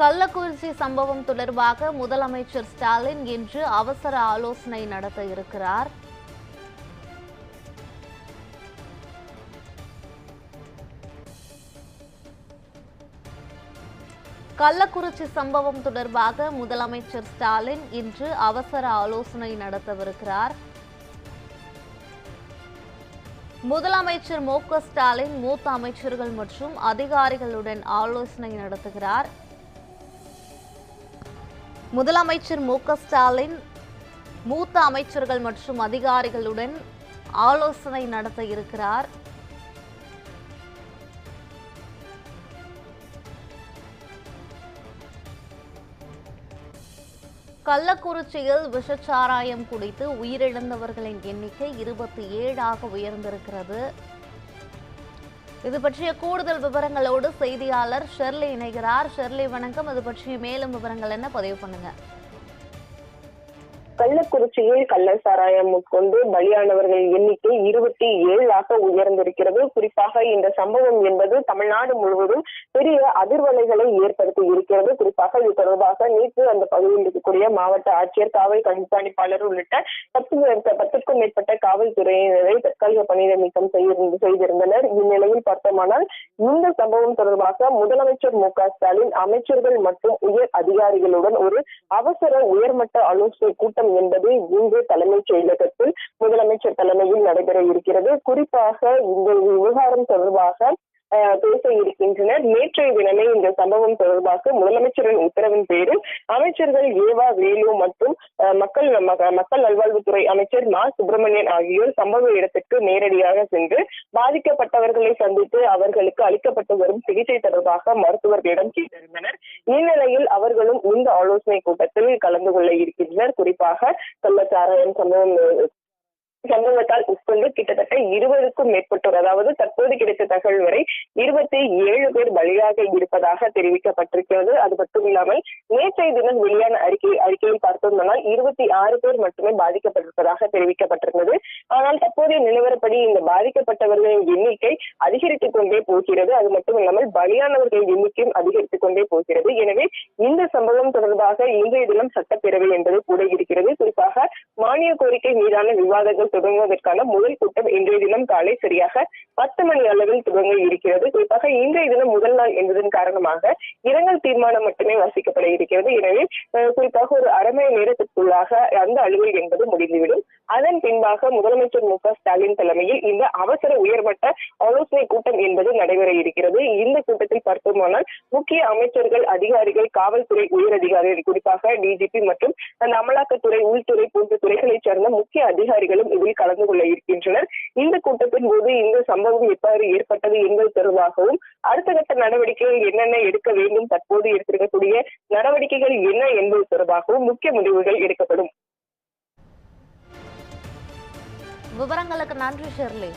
கள்ளக்குறிச்சி சம்பவம் தொடர்பாக முதலமைச்சர் ஸ்டாலின் இன்று அவசர ஆலோசனை நடத்த இருக்கிறார். கள்ளக்குறிச்சி சம்பவம் தொடர்பாக முதலமைச்சர் ஸ்டாலின் இன்று அவசர ஆலோசனை நடத்தவிருக்கிறார். முதலமைச்சர் மு க ஸ்டாலின் மூத்த அமைச்சர்கள் மற்றும் அதிகாரிகளுடன் ஆலோசனை நடத்துகிறார். முதலமைச்சர் மு ஸ்டாலின் மூத்த அமைச்சர்கள் மற்றும் அதிகாரிகளுடன் ஆலோசனை நடத்த இருக்கிறார். கள்ளக்குறிச்சியில் விஷச்சாராயம் குடித்து உயிரிழந்தவர்களின் எண்ணிக்கை இருபத்தி ஏழாக உயர்ந்திருக்கிறது. இது பற்றிய கூடுதல் விவரங்களோடு செய்தியாளர் ஷெர்லி இணைகிறார். ஷெர்லி வணக்கம். இது பற்றிய மேலும் விவரங்கள் என்ன? பதிவு பண்ணுங்க. கள்ளக்குறிச்சியில் கள்ள சாராயம் உட்கொண்டு பலியானவர்கள் எண்ணிக்கை இருபத்தி ஏழாக உயர்ந்திருக்கிறது. குறிப்பாக இந்த சம்பவம் என்பது தமிழ்நாடு முழுவதும் பெரிய அதிர்வலைகளை ஏற்படுத்தி இருக்கிறது. குறிப்பாக இது தொடர்பாக நேற்று அந்த பகுதியில் இருக்கக்கூடிய மாவட்ட ஆட்சியர் காவல் கண்காணிப்பாளர் உள்ளிட்ட பத்து பத்துக்கும் மேற்பட்ட காவல்துறையினரை தற்காலிக பணியிட நீக்கம் செய்திருந்தனர். இந்நிலையில் பார்த்தோமானால் இந்த சம்பவம் தொடர்பாக முதலமைச்சர் மு க ஸ்டாலின் அமைச்சர்கள் மற்றும் உயர் அதிகாரிகளுடன் ஒரு அவசர உயர்மட்ட ஆலோசனை கூட்டம் என்பது இன்று தலைமைச் செயலகத்தில் முதலமைச்சர் தலைமையில் நடைபெற இருக்கிறது. குறிப்பாக இந்த விவகாரம் தொடர்பாக பேச இருக்கின்றனர். நேற்றைய தினமே இந்த சம்பவம் தொடர்பாக முதலமைச்சரின் உத்தரவின் பேரில் அமைச்சர்கள் ஏவா வேலு மற்றும் மக்கள் மக்கள் நல்வாழ்வுத்துறை அமைச்சர் மா. சுப்பிரமணியன் ஆகியோர் சம்பவ இடத்திற்கு நேரடியாக சென்று பாதிக்கப்பட்டவர்களை சந்தித்து அவர்களுக்கு அளிக்கப்பட்டு வரும் சிகிச்சை தொடர்பாக மருத்துவர்களிடம் கேட்டிருந்தனர் இந்நிலையில் அவர்களும் இந்த ஆலோசனை கூட்டத்தில் கலந்து கொள்ள இருக்கின்றனர். குறிப்பாக கள்ளச்சாராயம் சம்பவம் சம்பவத்தால் உட்கொண்டு கிட்டத்தட்ட இருபதுக்கும் மேற்பட்டோர் அதாவது தற்போது கிடைத்த தகவல் வரை இருபத்தி ஏழு பேர் பலியாக இருப்பதாக தெரிவிக்கப்பட்டிருக்கிறது. அது மட்டும் இல்லாமல் நேற்றைய தினம் வெளியான அறிக்கை அறிக்கையில் பார்த்தோம்னால் இருபத்தி ஆறு பேர் மட்டுமே பாதிக்கப்பட்டிருப்பதாக தெரிவிக்கப்பட்டிருந்தது. ஆனால் தற்போதைய நிலவரப்படி இந்த பாதிக்கப்பட்டவர்களின் எண்ணிக்கை அதிகரித்துக் கொண்டே போகிறது. அது மட்டும் இல்லாமல் பலியானவர்களின் எண்ணிக்கையும் அதிகரித்துக் கொண்டே போகிறது. எனவே இந்த சம்பவம் தொடர்பாக இன்றைய தினம் சட்டப்பேரவை என்பது கூட இருக்கிறது. குறிப்பாக மானிய கோரிக்கை மீதான விவாதங்கள் தொடங்குவதற்கான முதல் கூட்டம் இன்றைய தினம் காலை சரியாக பத்து மணி அளவில் துவங்க இருக்கிறது. குறிப்பாக இன்றைய தினம் முதல் நாள் என்பதன் காரணமாக இரங்கல் தீர்மானம் மட்டுமே வாசிக்கப்பட இருக்கிறது. எனவே குறிப்பாக ஒரு அரை மணி நேரத்திற்குள்ளாக அந்த அலுவல் என்பது முடிந்துவிடும். அதன் பின்பாக முதலமைச்சர் மு ஸ்டாலின் தலைமையில் இந்த அவசர உயர்மட்ட ஆலோசனை கூட்டம் என்பது நடைபெற இருக்கிறது. இந்த கூட்டத்தில் பார்த்தோமானால் முக்கிய அமைச்சர்கள் அதிகாரிகள் காவல்துறை உயர் அதிகாரிகள் குறிப்பாக டிஜிபி மற்றும் அந்த அமலாக்கத்துறை உள்துறை போன்ற துறைகளைச் சார்ந்த முக்கிய அதிகாரிகளும் இதில் கலந்து கொள்ள இருக்கின்றனர். இந்த கூட்டத்தின் போது இந்த சம்பவம் எவ்வாறு ஏற்பட்டது என்பது தொடர்பாகவும் அடுத்த கட்ட நடவடிக்கைகள் என்னென்ன எடுக்க வேண்டும் தற்போது எடுத்திருக்கக்கூடிய நடவடிக்கைகள் என்ன என்பது தொடர்பாகவும் முக்கிய முடிவுகள் எடுக்கப்படும். விவரங்களுக்கு நன்றி ஷெர்லி